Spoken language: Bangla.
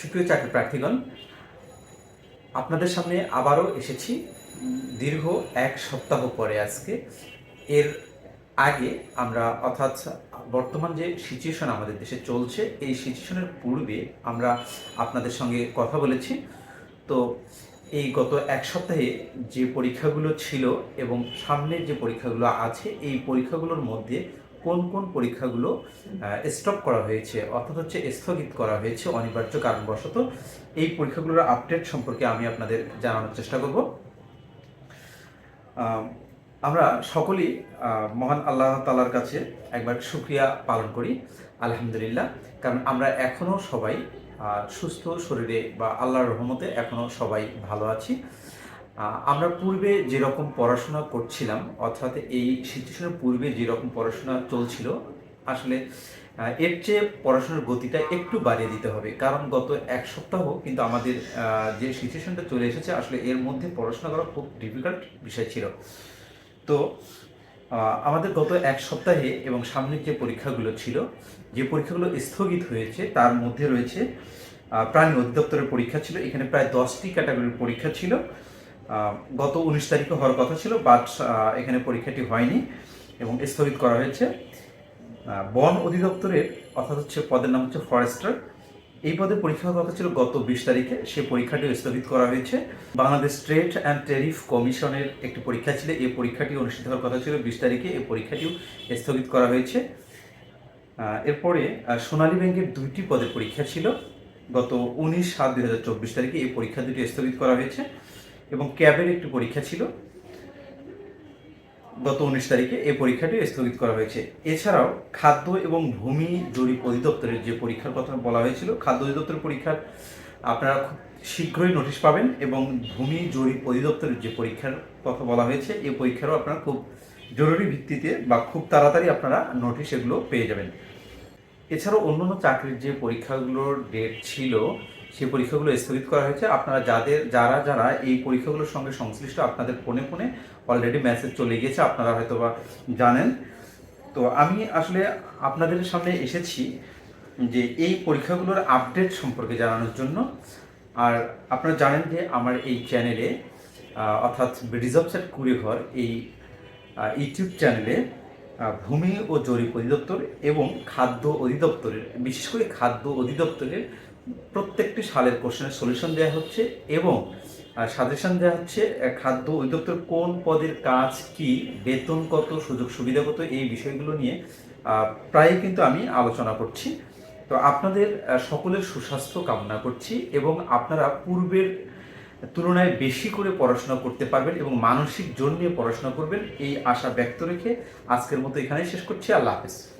সুপ্রিয় চাকরি প্রার্থীগণ, আপনাদের সামনে আবারও এসেছি। দীর্ঘ এক সপ্তাহ পরে আজকে। এর আগে আমরা, অর্থাৎ বর্তমান যে সিচুয়েশন আমাদের দেশে চলছে, এই সিচুয়েশনের পূর্বে আমরা আপনাদের সঙ্গে কথা বলেছি। তো এই গত এক সপ্তাহে যে পরীক্ষাগুলো ছিল এবং সামনের যে পরীক্ষাগুলো আছে, এই পরীক্ষাগুলোর মধ্যে কোন কোন পরীক্ষাগুলো স্টপ করা হয়েছে, অর্থাৎ হচ্ছে স্থগিত করা হয়েছে অনিবার্য কারণবশত, এই পরীক্ষাগুলোর আপডেট সম্পর্কে আমি আপনাদের জানানোর চেষ্টা করব। আমরা সকলেই মহান আল্লাহ তালার কাছে একবার শুক্রিয়া পালন করি, আলহামদুলিল্লাহ, কারণ আমরা এখনও সবাই সুস্থ শরীরে বা আল্লাহর রহমতে এখনও সবাই ভালো আছি। আমরা পূর্বে যেরকম পড়াশোনা করছিলাম, অর্থাৎ এই সিচুয়েশনের পূর্বে যেরকম পড়াশোনা চলছিল, আসলে এর চেয়ে পড়াশোনার গতিটা একটু বাড়িয়ে দিতে হবে। কারণ গত এক সপ্তাহ কিন্তু আমাদের যে সিচুয়েশনটা চলে এসেছে, আসলে এর মধ্যে পড়াশোনা করা খুব ডিফিকাল্ট বিষয় ছিল। তো আমাদের গত এক সপ্তাহে এবং সামনের যে পরীক্ষাগুলো ছিল, যে পরীক্ষাগুলো স্থগিত হয়েছে, তার মধ্যে রয়েছে প্রাণী অধিদপ্তরের পরীক্ষা ছিল। এখানে প্রায় দশটি ক্যাটাগরির পরীক্ষা ছিল। গত উনিশ তারিখে হওয়ার কথা ছিল বাট এখানে পরীক্ষাটি হয়নি এবং স্থগিত করা হয়েছে। বন অধিদপ্তরের অর্থাৎ হচ্ছে পদের নাম হচ্ছে ফরেস্টার। এই পদে পরীক্ষা হওয়ার কথা ছিল গত বিশ তারিখে, সে পরীক্ষাটিও স্থগিত করা হয়েছে। বাংলাদেশ ট্রেড অ্যান্ড ট্যারিফ কমিশনের একটি পরীক্ষা ছিল, এই পরীক্ষাটি অনুষ্ঠিত হওয়ার কথা ছিল বিশ তারিখে, এই পরীক্ষাটিও স্থগিত করা হয়েছে। এরপরে সোনালী ব্যাংকের দুইটি পদের পরীক্ষা ছিল। গত উনিশ সাত দুই তারিখে এই পরীক্ষা দুটি স্থগিত করা হয়েছে। এবং ক্যাবের একটি পরীক্ষা ছিল। গত উনিশ তারিখে এই পরীক্ষাটি স্থগিত করা হয়েছে। এছাড়াও খাদ্য এবং ভূমি জরিপ অধিদপ্তরের যে পরীক্ষার কথা বলা হয়েছিল, খাদ্য অধিদপ্তরের পরীক্ষার আপনারা খুব শীঘ্রই নোটিশ পাবেন এবং ভূমি জরিপ অধিদপ্তরের যে পরীক্ষার কথা বলা হয়েছে, এই পরীক্ষারও আপনারা খুব জরুরি ভিত্তিতে বা খুব তাড়াতাড়ি আপনারা নোটিশ এগুলো পেয়ে যাবেন। এছাড়াও অন্যান্য চাকরির যে পরীক্ষাগুলোর ডেট ছিল সেই পরীক্ষাগুলো স্থগিত করা হয়েছে। আপনারা যাদের, যারা যারা এই পরীক্ষাগুলোর সঙ্গে সংশ্লিষ্ট আপনাদের ফোনে ফোনে অলরেডি মেসেজ চলে গিয়েছে, আপনারা হয়তো বা জানেন। তো আমি আসলে আপনাদের সামনে এসেছি যে এই পরীক্ষাগুলোর আপডেট সম্পর্কে জানানোর জন্য। আর আপনারা জানেন যে আমার এই চ্যানেলে অর্থাৎ রিজার্ভ সেট কুড়িঘর এই ইউটিউব চ্যানেলে ভূমি ও জরিপ অধিদপ্তর এবং খাদ্য অধিদপ্তরের, বিশেষ করে খাদ্য অধিদপ্তরের প্রত্যেকটি সালের কোশ্চেনের সলিউশন দেওয়া হচ্ছে এবং সাজেশন দেওয়া হচ্ছে খাদ্য অধিদপ্তর কোন পদের কাজ কি বেতন কত সুযোগ সুবিধা কত এই বিষয়গুলো নিয়ে আহ, প্রায়ই কিন্তু আমি আলোচনা করছি। তো আপনাদের সকলের সুস্বাস্থ্য কামনা করছি এবং আপনারা পূর্বের তুলনায় বেশি করে পড়াশোনা করতে পারবেন এবং মানসিক জোর নিয়ে পড়াশোনা করবেন এই আশা ব্যক্ত রেখে আজকের মতো এখানেই শেষ করছি। আল্লাহ হাফেজ।